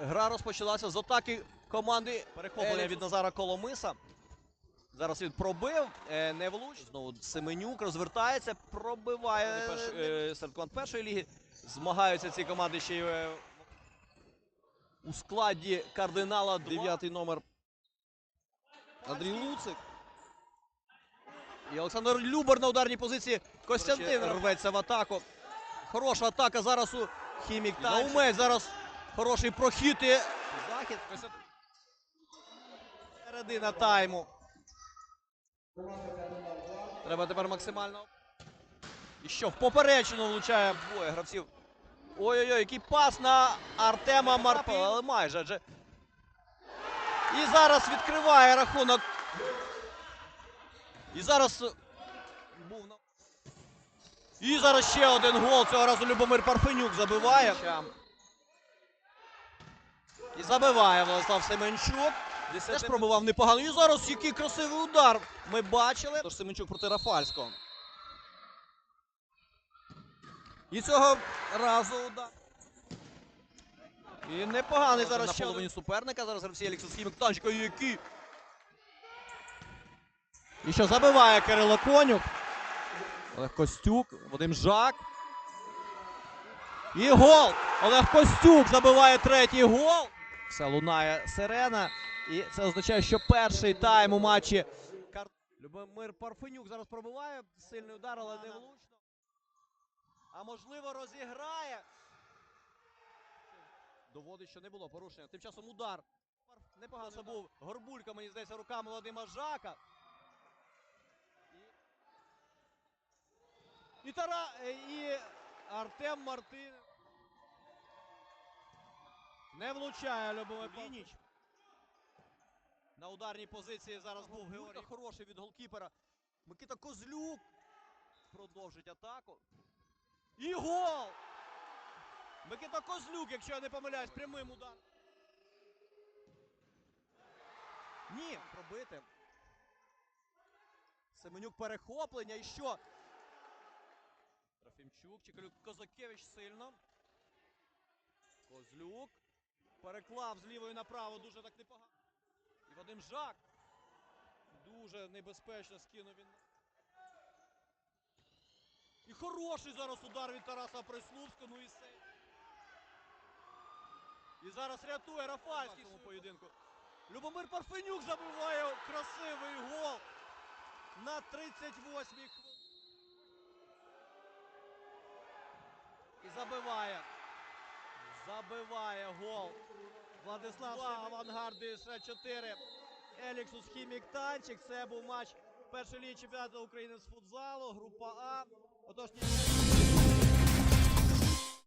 Гра розпочалася з атаки команди перехоплення від Назара Коломиса. Зараз він пробив, е, не влуч. Знову Семенюк розвертається, пробиває. Е, серед команд першої ліги. Змагаються ці команди ще й е, у складі кардинала. Дев'ятий номер Андрій Луцик. І Олександр Любер на ударній позиції. Костянтин рветься в атаку. Хороша атака зараз у Хімік Наумець. Зараз хороший прохід і захід. Середина тайму. Треба тепер максимально. І що, в поперечину влучає двоє гравців. Ой-ой-ой, який пас на Артема Марпа, але майже. адже. І зараз відкриває рахунок. І зараз був на. І зараз ще один гол. Цього разу Любомир Парфенюк забиває. І забиває Владислав Семенчук. Теж пробивав непогано. І зараз який красивий удар. Ми бачили. Тож Семенчук проти Рафальського. І цього разу удар. І непоганий зараз ще половині суперника. Зараз гравці Еліксус Хімік Танчика. Який. І що забиває Кирило Конюк. Олег Костюк, Вадим Жак. І гол! Олег Костюк забиває третій гол. Все лунає сирена. І це означає, що перший тайм у матчі. Любомир Парфенюк зараз пробиває. Сильний удар, але не влучно. А можливо розіграє. Доводить, що не було порушення. Тим часом удар. Непогано був Горбулька, мені здається, руками Вадима Жака. І, Тара... е, і Артем Мартин. Не влучає Любомир Павлініч. На ударній позиції зараз був Георгій. Хороший від голкіпера. Микита Козлюк продовжить атаку. І гол! Микита Козлюк, якщо я не помиляюсь, прямим ударом. Ні, пробити. Семенюк перехоплення. І що? Трофімчук, Чекалюк, Козакевич сильно. Козлюк. Переклав з лівої направо, дуже так непогано. І Вадим Жак. Дуже небезпечно скинув він. І хороший зараз удар від Тараса Прислуцького, ну і сей. І зараз рятує Рафальський в цьому поєдинку. Любомир Парфенюк забиває красивий гол на 38-й хвилині. І забиває. Забиває гол. Владислав Авангард ще 4. Еліксус Хімік Танчик. Це був матч першої ліги чемпіонату України з футзалу. Група А. Отож,